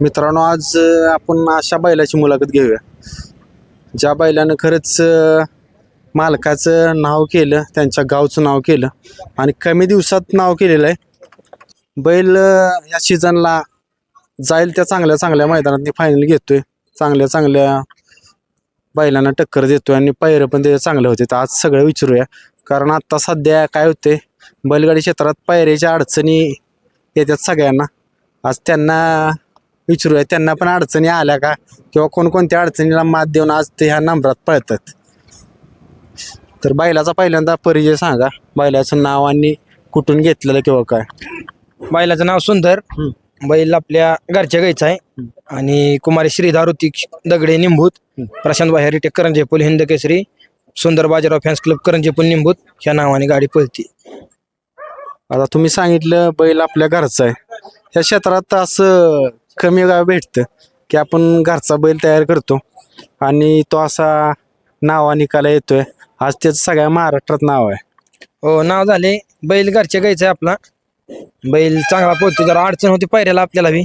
मित्रांनो आज आपण अशा बैलाची मुलाखत घेऊया. ज्या बैलानं खरंच मालकाचं नाव केलं त्यांच्या गावचं नाव केलं आणि कमी दिवसात नाव केलेलं आहे. बैल या सीझनला जाईल त्या चांगल्या चांगल्या मैदानात फायनल घेतोय. चांगल्या चांगल्या बैलांना टक्कर देतोय आणि पैरं पण ते चांगले होते. तर आज सगळं विचारूया. कारण आत्ता सध्या काय होते बैलगाडी क्षेत्रात पायऱ्याच्या अडचणी येतात सगळ्यांना. आज त्यांना विचारूया त्यांना पण अडचणी आल्या का? किंवा कोणकोणत्या अडचणीला मात देऊन आज ते ह्या नंबरात पळतात? तर बैलाचा पहिल्यांदा परिचय सांगा. बैलाचं नाव आणि कुठून घेतलेलं किंवा काय? बैलाचं नाव सुंदर. हम्म. बैल आपल्या घरच्या गाईचा आहे. आणि कुमारी श्रीधार ऋतिक दगडे निंबूत. प्रशांत भाई रिटेक करंजेपूल हिंद केसरी. Sundar Bajirao fans club Karanjepul Nimbut. ह्या नावाने गाडी पळती. आता तुम्ही सांगितलं बैल आपल्या घरचा आहे. या क्षेत्रात असं कमी गाव भेटतं की आपण घरचा बैल तयार करतो. आणि तो असा नावा निकाला येतोय. आज त्याचं सगळ्या महाराष्ट्रात नाव आहे. हो नाव झाले. बैल घरच्या गाईचा आहे आपला. बैल चांगला पळतो जरा अडचण होती पैऱ्याला आपल्याला बी.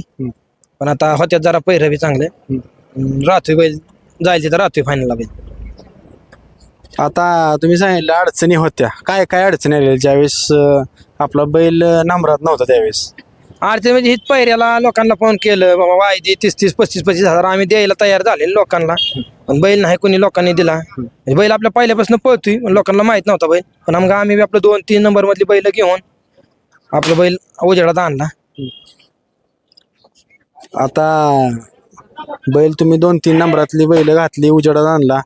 पण आता होत्यात जरा पैर बी चांगले. राहतोय बैल. जाईल तिथं राहतोय फायनलला बैल. आता तुम्ही सांगितलं अडचणी होत्या. काय काय अडचणी आलेल्या? ज्यावेळेस अं, आपला बैल नंबरात नव्हता त्यावेळेस. अडचण म्हणजे हित पैऱ्याला लोकांना फोन केलं बाबा वायदे तीस तीस पस्तीस पस्तीस हजार आम्ही द्यायला तयार झाले लोकांना. पण बैल नाही कोणी लोकांनी दिला. म्हणजे बैल आपल्या पहिल्यापासून पळतोय पण लोकांना माहीत नव्हता बैल. पण मग आम्ही बी आपलं दोन तीन नंबर मधली बैल घेऊन आपलं बैल उजेडात आणला. आता बैल तुम्ही दोन तीन नंबरातली बैल घातली उजेडात आणला.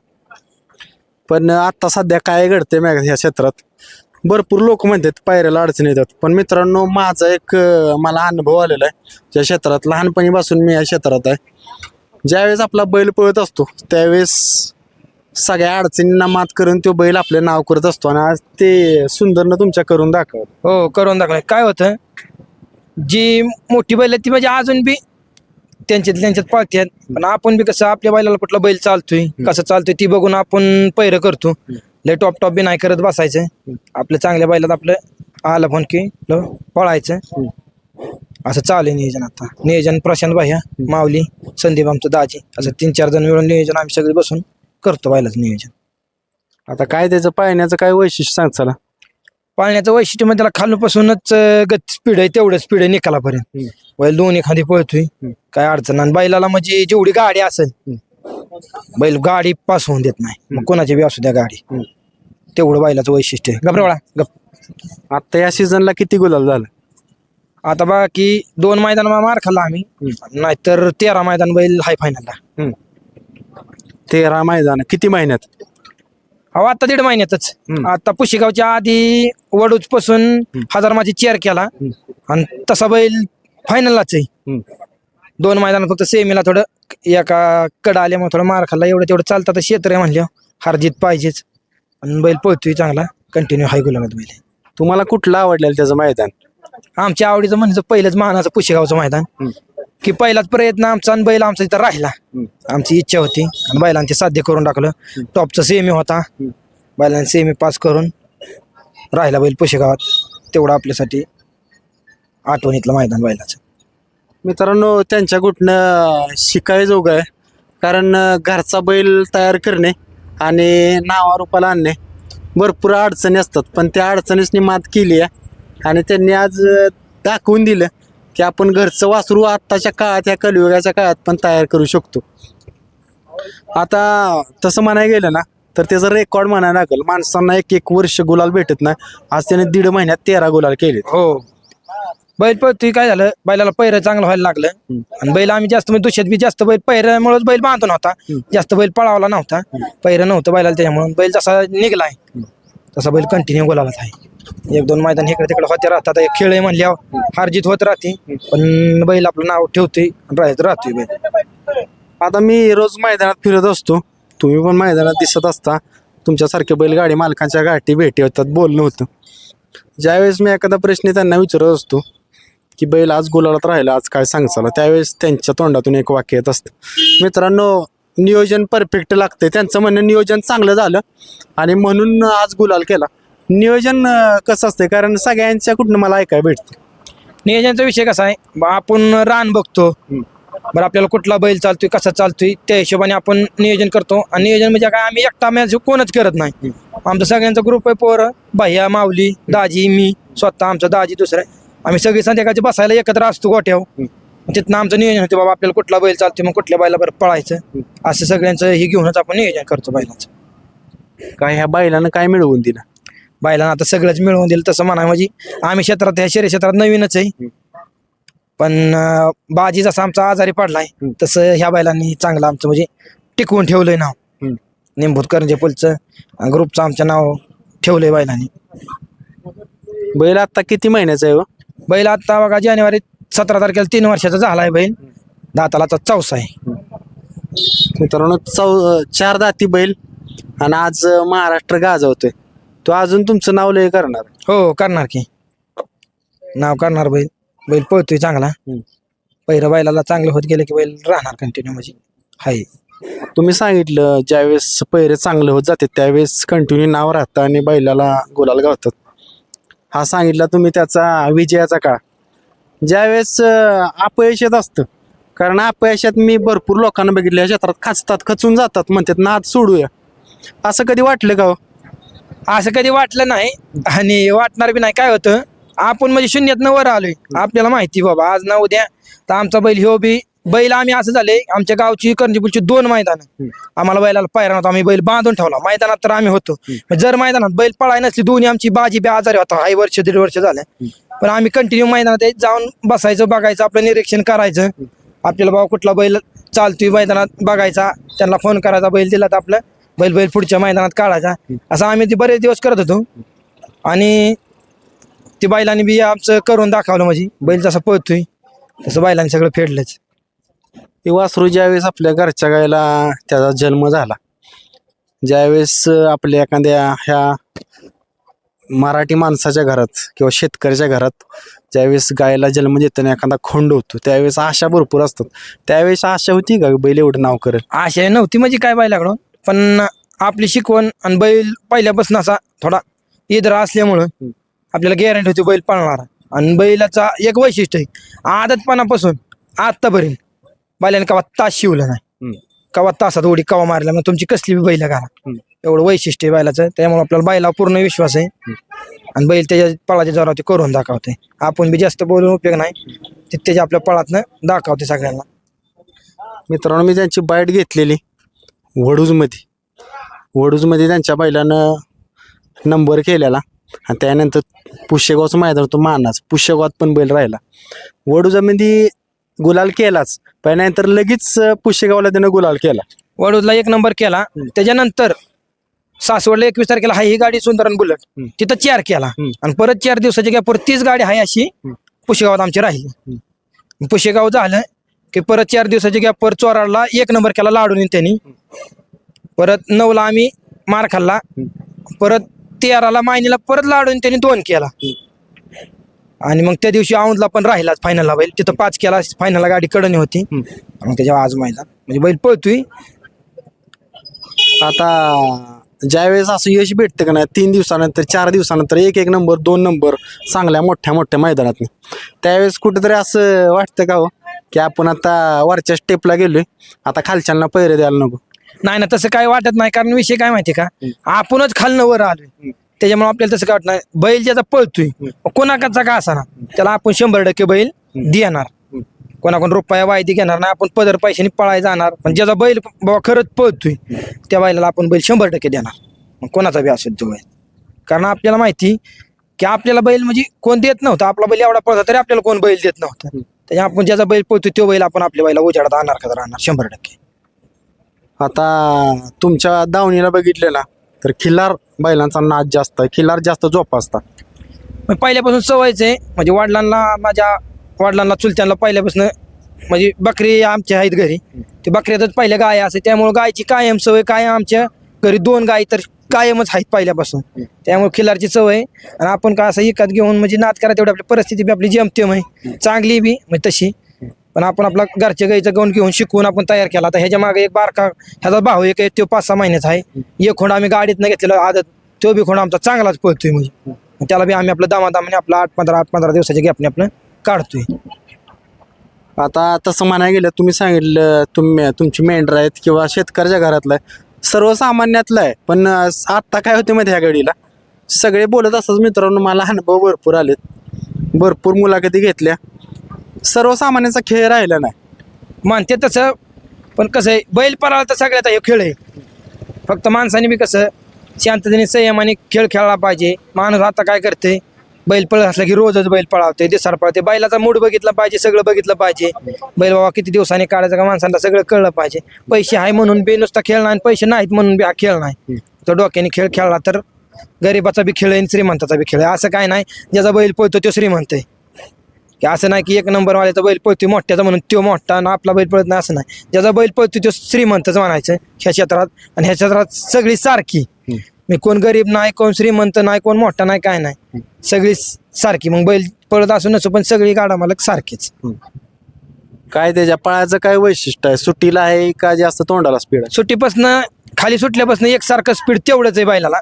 पण आता सध्या काय घडते मॅग ह्या क्षेत्रात? भरपूर लोक म्हणतात पायऱ्याला अडचणी येतात. पण मित्रांनो माझा एक अं, मला अनुभव आलेला आहे. या क्षेत्रात लहानपणीपासून मी या क्षेत्रात आहे. ज्यावेळेस आपला बैल पळत असतो त्यावेळेस सगळ्या अडचणींना मात करून तो बैल आपले नाव करत असतो आणि आज ते सुंदरनं तुमच्या करून दाखवत हो करून दाखवलं. काय होतं? जी मोठी बैल आहेत ती म्हणजे अजून बी त्यांच्यात त्यांच्यात पाळतात पण आपण बी कसं आपल्या बैलाला कुठला बैल चालतोय कसं चालतोय ती बघून आपण पैर करतो. लय टॉप टॉप बी नाही करत बसायचं. आपल्या चांगल्या बैलात आपलं आलं फोन की आपलं पळायचं. असं चालू आहे नियोजन आता. नियोजन प्रशांत भाई माऊली संदीप आमचं दाजी असं तीन चार जण मिळून नियोजन आम्ही सगळे बसून करतो बैलाचं नियोजन. आता काय त्याचं पाळण्याचं काय वैशिष्ट्य सांग चला. पाळण्याचं वैशिष्ट्य म्हणजे त्याला खालूपासूनच गत स्पीड आहे तेवढं स्पीड आहे निकालापर्यंत. दोन्ही खाली पळतोय. काय अडचण. आणि बैलाला म्हणजे जेवढी गाडी असेल बैल गाडी पास होऊन देत नाही. मग कोणाची बी असू द्या गाडी. तेवढं बैलाचं वैशिष्ट्य आहे. गप्रवळा गप. आता या सीझनला किती गुलाल झालं? आता बाकी दोन मैदान मार खाल्ला आम्ही. नाहीतर तेरा मैदान बैल हाय फायनलला तेरा मैदान किती महिन्यात? अहो आता दीड महिन्यातच. हम्म. आता पुशेगावच्या आधी वडूच पासून हजार माझी चेअर केला. आणि तसा बैल फायनललाच आहे. दोन मैदान फक्त सेमीला थोडं एका कडा आल्यामुळे थोडं मार खाल्ला. एवढं तेवढं चालतं आता क्षेत्र आहे म्हणलं. हार जीत पाहिजेच. आणि बैल पळतोय चांगला. कंटिन्यू हाय गुलाबात बैल आहे. तुम्हाला कुठलं आवडलेलं त्याचं मैदान? आमच्या आवडीचं म्हणजे पहिलंच मानाचं पुशेगावचं मैदान. की पहिलाच प्रयत्न आमचा आणि बैल आमचा इथं राहिला. आमची इच्छा होती. आणि बैलांचे साध्य करून टाकलं. टॉपचा सेमी होता. बैलांनी सेमी पास करून राहिला बैल पुशेगावात. तेवढं आपल्यासाठी आठवणीतलं मैदान बैलाचं. मित्रांनो त्यांच्या कुठनं शिकायजोगं आहे. कारण घरचा बैल तयार करणे आणि नावारूपाला आणणे भरपूर अडचणी असतात. पण त्या अडचणीसनी मात केली आहे. आणि त्यांनी आज दाखवून दिलं की आपण घरचं वासरू आत्ताच्या काळात ह्या कलियुगाच्या काळात पण तयार करू शकतो. आता तसं म्हणायला गेलं ना तर त्याचं रेकॉर्ड म्हणायला लागेल. माणसांना एक एक वर्ष गुलाल भेटत नाही. आज त्याने दीड महिन्यात तेरा गुलाल केले हो. बैल पळतोय काय झालं. बैलाला पैर चांगलं व्हायला लागलं. आणि बैल आम्ही जास्त म्हणजे दुष्यात बी जास्त बैल पैऱ्यामुळेच बैल बांधतो नव्हता. जास्त बैल पळावला नव्हता. पैर नव्हतं बैलाला त्याच्यामुळे. बैल जसा निघलाय तसा बैल कंटिन्यू गोलालाच आहे. एक दोन मैदान इकडे तिकडे होते राहतात. एक खेळ म्हणल्यावर हारजीत होत राहते. पण बैल आपलं नाव राहत राहतोय बैल. आता मी रोज मैदानात फिरत असतो. तुम्ही पण मैदानात दिसत असता. तुमच्यासारखे बैलगाडी मालकांच्या गाठी भेटी होतात बोलणं होतं. ज्यावेळेस मी एखादा प्रश्न त्यांना विचारत असतो की बैल आज गुलालात राहिला आज काय सांगचाला? त्यावेळेस त्यांच्या तोंडातून एक वाक्य येत असतं. मित्रांनो नियोजन परफेक्ट लागते त्यांचं म्हणणं नियोजन चांगलं झालं आणि म्हणून आज गुलाल केला. नियोजन कसं असतं कारण सगळ्यांच्या कुठनं मला ऐकायला भेटतं नियोजनाचा विषय कसा आहे? आपण रान बघतो. बरं आपल्याला कुठला बैल चालतोय कसा चालतोय त्या हिशोबाने आपण नियोजन करतो. आणि नियोजन म्हणजे काय? आम्ही एकटा मॅच कोणच करत नाही. आमचा सगळ्यांचा ग्रुप आहे पोरं भैया माऊली दाजी मी स्वतः आमचा दाजी दुसरं आम्ही सगळे संध्याकाळचे बसायला एकत्र असतो गोठ्यावर तिथनं आमचं नियोजन होते बाबा आपल्याला कुठला बैल चालतोय मग कुठल्या बैला बरं पळायचं. असं सगळ्यांचं हे घेऊनच आपण नियोजन करतो बैलाचं. काय ह्या बैलानं काय मिळवून दिलं? बैलांना आता सगळंच मिळवून दिलं तसं म्हणा म्हणजे आम्ही क्षेत्रात ह्या शहरी क्षेत्रात नवीनच आहे. पण अं, बाजी जसा आमचा आजारी पडलाय हम्म. तसं ह्या बैलांनी चांगलं आमचं म्हणजे टिकवून ठेवलंय नाव. हम्म. निंबूत करंजे पुलचं ग्रुपचं आमचं नाव ठेवलंय बैलांनी. बैल आता किती महिन्याचा आहे हो? बैल आता बघा जानेवारी सतरा तारखेला तीन वर्षाचा झालाय बैल. दाताला आता चौसा आहे. मित्रांनो चौ चार दाती बैल आणि आज महाराष्ट्र गाजवतोय. तो अजून तुमचं नाव लय करणार. हो करणार की. नाव करणार बैल. बैल पळतोय चांगला. हम्म. पहिलं बैलाला चांगलं होत गेलं की बैल राहणार कंटिन्यू म्हणजे. हाय. तुम्ही सांगितलं ज्यावेळेस पैरे चांगले होत जाते त्यावेळेस कंटिन्यू नाव राहतं आणि बैलाला गुलाल गावतात. हा सांगितला तुम्ही त्याचा विजयाचा काळ. ज्यावेळेस अं, अपयश येत असतं कारण अपयशात मी भरपूर लोकांना बघितलं या क्षेत्रात खचतात खचून जातात म्हणतात नाद सोडूया. असं कधी वाटलं का हो? असं कधी वाटलं नाही आणि वाटणार बी नाही. काय होतं आपण म्हणजे शून्यात वर आलोय. आपल्याला माहिती बाबा आज ना उद्या तर आमचा बैल ह्यो बी बैल आम्ही असं झाले आमच्या गावची करंजीपूरची दोन मैदान. आम्हाला बैलाला पायरा नव्हता आम्ही बैल बांधून ठेवला. मैदानात तर आम्ही होतो. जर मैदानात बैल पळाय नसली दोन्ही आमची बाजी बी आजारी होता. आई वर्ष दीड वर्ष झालं. पण आम्ही कंटिन्यू मैदानात जाऊन बसायचं बघायचं आपलं निरीक्षण करायचं. आपल्याला बाबा कुठला बैल चालतोय मैदानात बघायचा त्यांना फोन करायचा बैल दिला तर आपलं बैल बैल पुढच्या मैदानात काढायचा. असं आम्ही ते बरेच दिवस करत होतो. आणि ते बैलांनी बी आमचं करून दाखवलं म्हणजे बैल जसा पळतोय तसं बैलांनी सगळं फेडलंच. ते वासरू ज्यावेळेस आपल्या घरच्या गायला त्याचा जन्म झाला ज्यावेळेस आपल्या एखाद्या ह्या मराठी माणसाच्या घरात किंवा शेतकऱ्याच्या घरात ज्यावेळेस गायला जन्म देताना एखादा खोंड होतो त्यावेळेस आशा भरपूर असतात. त्यावेळेस आशा होती का बैल एवढं नाव करेल? आशा नव्हती म्हणजे काय बैलाकडून पण आपली शिकवण आणि बैल पहिल्यापासून असा थोडा इदरा असल्यामुळं आपल्याला गॅरंटी होती बैल पळणार. आणि बैलाचा एक वैशिष्ट्य आहे आदतपणापासून आत्तापर्यंत बैलाने कवा तास शिवलं नाही. कवा तासात उडी कवा मारला मग तुमची कसली बी बैल घाला. एवढं वैशिष्ट्य आहे बैलाचं त्यामुळे आपल्याला बैला पूर्ण विश्वास आहे. आणि बैल त्याच्या पळाच्या जोरावर ते करून दाखवते आपण बी जास्त बोलून उपयोग नाही. ते त्याच्या आपल्या पळातनं दाखवते सगळ्यांना. मित्रांनो मी त्यांची बाईट घेतलेली वडूजमध्ये. वडूजमध्ये त्यांच्या बैलानं नंबर केलेला. आणि त्यानंतर पुष्यगावचं मैदान होतं मानाच. पुष्यगावात पण बैल राहिला. वडूजामध्ये गुलाल केलाच. पण नंतर लगेच अं, पुष्यगावला त्यानं गुलाल केला. वडूदला एक नंबर केला. त्याच्यानंतर सासवडला एकवीस तारखेला हाय ही गाडी सुंदर आणि बुलेट. तिथं चार केला. आणि परत चार दिवसाच्या गॅपवर तीच गाडी आहे अशी पुशेगावात आमची राहिली. पुशेगाव झालं की परत चार दिवसाच्या गॅपवर चोराडला एक नंबर केला लाडून त्यांनी. परत नऊला आम्ही मार खाल्ला. परत तेराला मायनीला परत लाडून त्यांनी दोन केला. आणि मग त्या दिवशी औंधला पण राहिलाच फायनलला बैल. तिथं पाच केला फायनलला गाडी कडणी होती. मग त्याच्यावर आज मैदान. म्हणजे बैल पळतोय. आता ज्यावेळेस असं यश भेटतं का नाही तीन दिवसानंतर चार दिवसानंतर एक एक नंबर दोन नंबर चांगल्या मोठ्या मोठ्या मैदानात त्यावेळेस कुठेतरी असं वाटतं का हो की आपण आता वरच्या स्टेपला गेलोय. आता खालच्यांना पैरे द्यायला नको. नाही ना तसं काय वाटत नाही. कारण विषय काय माहिती का? आपणच खालनं वर आलोय. त्याच्यामुळे आपल्याला तसं काय नाही बैल ज्याचा पळतोय कोणाकडचा का असा ना त्याला आपण शंभर टक्के बैल देणार. कोणाकोण रुपया वायदी घेणार नाही आपण पदर पैशाने पळायला जाणार. पण ज्याचा बैल बाबा खरंच पळतोय त्या बैलाला आपण बैल शंभर टक्के देणार. मग कोणाचा बी असेल तो बैल. कारण आपल्याला माहिती की आपल्याला बैल म्हणजे कोण देत नव्हतं. आपला बैल एवढा पळता तरी आपल्याला कोण बैल देत नव्हतं. त्याच्या आपण ज्याचा बैल पळतोय तो बैल आपण आपल्या बैला उजाडात आणणार का राहणार शंभर टक्के. आता तुमच्या दावणीला बघितलेला तर खिल्लार बैलांचा नाच जास्त आहे जास्त जोपासतात मग पहिल्यापासून सवयच आहे म्हणजे वडिलांना माझ्या वडिलांना चुलत्यांना पहिल्यापासून म्हणजे बकरी आमच्या आहेत घरी ते बकऱ्यातच पहिल्या गाय असते त्यामुळे गायची कायम सवय कायम आमच्या घरी दोन गाय तर कायमच आहेत पहिल्यापासून. त्यामुळे खिलारची सवय आहे. आणि आपण काय असं एकात घेऊन म्हणजे नाद करा तेवढी आपली परिस्थिती बी आपली जमतेम आहे. चांगली बी म्हणजे तशी. पण आपण आपला घरच्या गाईचा गौन घेऊन शिकवून आपण तयार केला. तर ह्याच्या मागे एक बारका ह्याचा भाऊ एक आहे तो पाच सहा महिन्याचा आहे. एक खोंड आम्ही गाडीतनं घेतलेला आदत तो बी खोंड आमचा चांगलाच पळतोय म्हणजे. मग त्याला बी आम्ही आपलं दामादामाने आपलं आठ पंधरा आठ पंधरा दिवसाच्या गॅपने आपण काढतोय. आता तसं म्हणायला गेलं तुम्ही सांगितलं तुम्ही तुमची मेंढर आहेत किंवा शेतकऱ्याच्या घरातलं आहे सर्वसामान्यातलं आहे पण आत्ता काय होते माहिती ह्या घडीला? सगळे बोलत असतात मित्रांनो मला अनुभव भरपूर आलेत. भरपूर मुलाखती घेतल्या. सर्वसामान्यांचा खेळ राहिला नाही. मानते तसं पण कसं आहे बैल पळाला तर सगळ्याचा हे खेळ आहे. फक्त माणसाने बी कसं शांततेने संयमाने खेळ खेळला पाहिजे. माणूस आता काय करते बैल पळत असला की रोजच बैल पळावते दिसार पळते बैलाचा मूड बघितला पाहिजे सगळं बघितलं पाहिजे. बैल बाबा किती दिवसांनी काढायचं का माणसाला सगळं कळलं पाहिजे. पैसे आहे म्हणून बी नुसता खेळ नाही आणि पैसे नाहीत म्हणून बी हा खेळ नाही. तो डोक्याने खेळ खेळला तर गरीबाचा बी खेळ आहे आणि श्रीमंताचा बी खेळ आहे. असं काय नाही ज्याचा बैल पळतो तो श्रीमंत आहे. की असं नाही की एक नंबर वाल्याचा बैल पळतोय मोठ्याचा म्हणून तो मोठा आणि आपला बैल पळत नाही असं नाही. ज्याचा बैल पळतोय तो श्रीमंतच म्हणायचं ह्या क्षेत्रात. आणि ह्या क्षेत्रात सगळी सारखी. मी कोण गरीब नाही कोण श्रीमंत नाही कोण मोठा नाही काय नाही. सगळी सारखी. मग बैल पळत असू नसो पण सगळी गाडा मालक सारखीच. काय त्याच्या पळाचं काय वैशिष्ट्य आहे? सुट्टीला आहे का जास्त तोंडाला स्पीड सुट्टीपासनं खाली सुटल्यापासून एकसारखं स्पीड तेवढंच आहे बैलाला.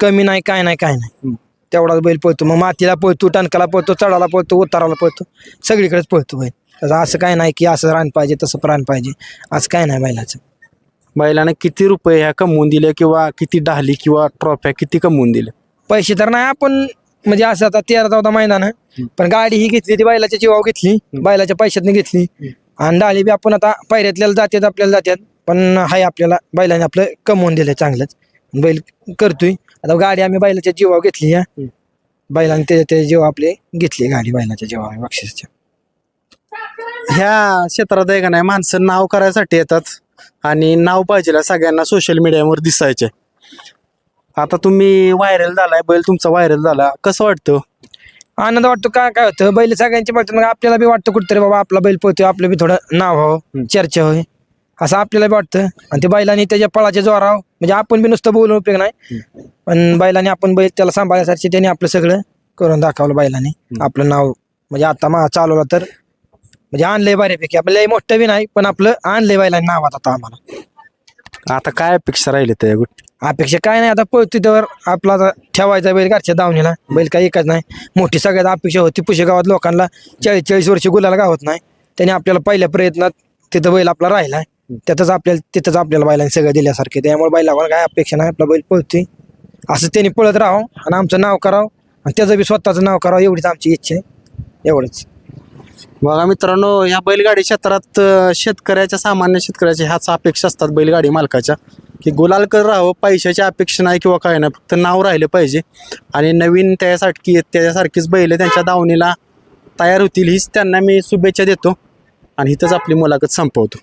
कमी नाही काय नाही काय नाही. तेवढाच बैल पळतो. मग मातीला पळतो टणकाला पळतो चढाला पळतो उताराला पळतो. सगळीकडेच पळतो बैल. तसं असं काय नाही की असं रान पाहिजे तसं प्राण पाहिजे. असं काय नाही बैलाचं. बैलानं किती रुपये ह्या कमवून दिले किंवा किती डाली किंवा ट्रॉफ्या किती कमवून दिले? पैसे तर नाही आपण म्हणजे असं आता तेरा चौदा मैदान पण गाडी ही घेतली ती बैलाच्या जीवावर घेतली. बैलाच्या पैशातनी घेतली. आणि डाली बी आपण आता पायऱ्यातल्याला जातात आपल्याला जातात पण हाय आपल्याला बैलाने आपलं कमवून दिलंय चांगलंच. बैल करतोय. आता गाडी आम्ही बैलाच्या जीवावर घेतली या बैलाने ते ते जीव आपले घेतली गाडी बैलाच्या जीवावर बक्षिसच्या. ह्या क्षेत्रात आहे का नाही माणसं नाव करायसाठी येतात आणि नाव पाहिजे सगळ्यांना सोशल मीडियावर दिसायचे. आता तुम्ही व्हायरल झालाय बैल तुमचा व्हायरल झाला. कसं वाटतं? आनंद वाटतो काय काय होतं? बैल सगळ्यांचे मग आपल्याला बी वाटतं कुठतरी बाबा आपला बैल पळतोय आपलं बी थोडं नाव व्हावं चर्चा होय असं आपल्याला वाटतं. आणि ते बैलाने त्याच्या पळाच्या जोराव म्हणजे आपण बी नुसतं बोलून उपयोग नाही. पण बैलाने आपण बैल त्याला सांभाळण्यासाठी त्याने आपलं सगळं करून दाखवलं बैलाने. आपलं नाव म्हणजे आता मा चालवलं तर म्हणजे आणलंय बऱ्यापैकी. आपलं लय मोठं बी नाही पण आपलं आणलंय बैलाने नावात आता आम्हाला. आता काय अपेक्षा राहिली त्या गोष्टी? अपेक्षा काय नाही आता पळतो त्यावर. आपला आता ठेवायचा बैल घरच्या दावणीला. बैल काही एकच नाही. मोठी सगळ्यात अपेक्षा होती पुशे गावात लोकांना. चाळीस चाळीस वर्ष गुलाला गावत नाही. त्याने आपल्याला पहिल्या प्रयत्नात तिथं बैल आपला राहिलाय. त्यातच आपल्याला तिथंच आपल्याला बैलांनी सगळं दिल्यासारखे त्यामुळे बैलावर काय अपेक्षा नाही आपला बैल पळतोय. असं त्यांनी पळत राहावं आणि आमचं नाव करावं आणि त्याचं बी स्वतःचं नाव करावं एवढीच आमची इच्छा आहे. एवढंच. बघा मित्रांनो ह्या बैलगाडी क्षेत्रात अं, शेतकऱ्याच्या सामान्य शेतकऱ्याच्या ह्याच अपेक्षा असतात बैलगाडी मालकाच्या. की गुलालकर राहो राहावं पैशाची अपेक्षा नाही किंवा काय नाही फक्त नाव राहिलं पाहिजे. आणि नवीन त्याच्यासारखी त्याच्यासारखीच बैल त्यांच्या दावणीला तयार होतील हीच त्यांना मी शुभेच्छा देतो. आणि इथंच आपली मुलाखत संपवतो.